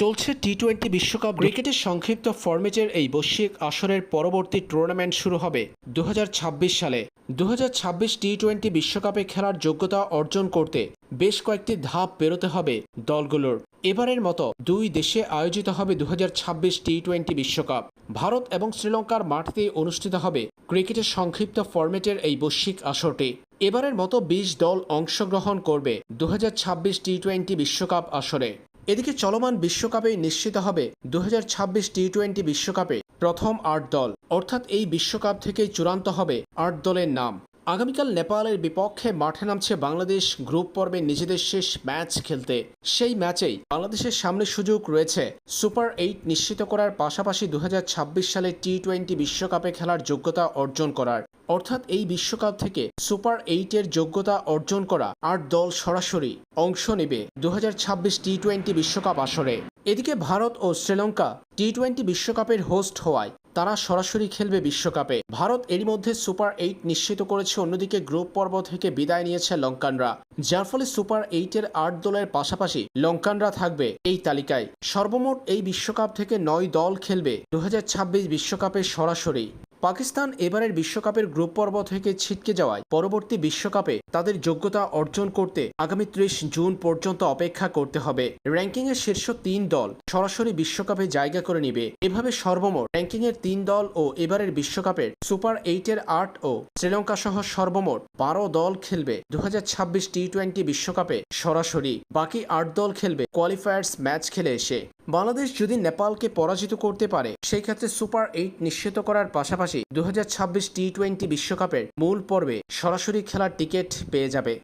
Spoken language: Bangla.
চলছে টি টোয়েন্টি বিশ্বকাপ ক্রিকেটের সংক্ষিপ্ত ফরম্যাটের এই বৈশ্বিক আসরের পরবর্তী টুর্নামেন্ট শুরু হবে দু হাজার ছাব্বিশ সালে। দু টি টোয়েন্টি বিশ্বকাপে খেলার যোগ্যতা অর্জন করতে বেশ কয়েকটি ধাপ পেরোতে হবে দলগুলোর। এবারের মতো দুই দেশে আয়োজিত হবে দু টি টোয়েন্টি বিশ্বকাপ। ভারত এবং শ্রীলঙ্কার মাটিতেই অনুষ্ঠিত হবে ক্রিকেটের সংক্ষিপ্ত ফরম্যাটের এই বৈশ্বিক আসরটি। এবারের মতো বিশ দল অংশগ্রহণ করবে দু টি টোয়েন্টি বিশ্বকাপ আসরে। এদিকে চলমান বিশ্বকাপেই নিশ্চিত হবে দু টি টোয়েন্টি বিশ্বকাপে প্রথম আট দল। অর্থাৎ এই বিশ্বকাপ থেকেই চূড়ান্ত হবে আট দলের নাম। আগামীকাল নেপালের বিপক্ষে মাঠে নামছে বাংলাদেশ গ্রুপ পর্বে নিজেদের শেষ ম্যাচ খেলতে। সেই ম্যাচেই বাংলাদেশের সামনে সুযোগ রয়েছে। সুপার এইট নিশ্চিত করার পাশাপাশি দু হাজার ছাব্বিশ সালে টি টোয়েন্টি বিশ্বকাপে খেলার যোগ্যতা অর্জন করার। অর্থাৎ এই বিশ্বকাপ থেকে সুপার এইটের যোগ্যতা অর্জন করা আট দল সরাসরি অংশ নেবে দু টি টোয়েন্টি বিশ্বকাপ আসরে। এদিকে ভারত ও শ্রীলঙ্কা টি টোয়েন্টি বিশ্বকাপের হোস্ট হওয়ায় তারা সরাসরি খেলবে বিশ্বকাপে। ভারত এরই মধ্যে সুপার এইট নিশ্চিত করেছে, অন্যদিকে গ্রুপ পর্ব থেকে বিদায় নিয়েছে লঙ্কানরা, যার ফলে সুপার এইটের আট দলের পাশাপাশি লঙ্কানরা থাকবে এই তালিকায়। সর্বমোট এই বিশ্বকাপ থেকে নয় দল খেলবে দু বিশ্বকাপে সরাসরি। পাকিস্তান এবারের বিশ্বকাপের গ্রুপ পর্ব থেকে ছিটকে যাওয়ায় পরবর্তী বিশ্বকাপে তাদের যোগ্যতা অর্জন করতে আগামী ত্রিশ জুন পর্যন্ত অপেক্ষা করতে হবে। র্যাঙ্কিংয়ের শীর্ষ তিন দল সরাসরি বিশ্বকাপে জায়গা করে নিবে। এভাবে সর্বমোট র্যাঙ্কিংয়ের তিন দল ও এবারের বিশ্বকাপের সুপার এইটের আট ও শ্রীলঙ্কা সহ সর্বমোট বারো দল খেলবে। দু টি টোয়েন্টি বিশ্বকাপে সরাসরি। বাকি আট দল খেলবে। কোয়ালিফায়ার্স ম্যাচ খেলে এসে। বাংলাদেশ যদি নেপালকে পরাজিত করতে পারে সেই ক্ষেত্রে সুপার এইট নিশ্চিত করার পাশাপাশি দু হাজার ছাব্বিশ টি টোয়েন্টি বিশ্বকাপের মূল পর্বে সরাসরি খেলার টিকিট পেয়ে যাবে।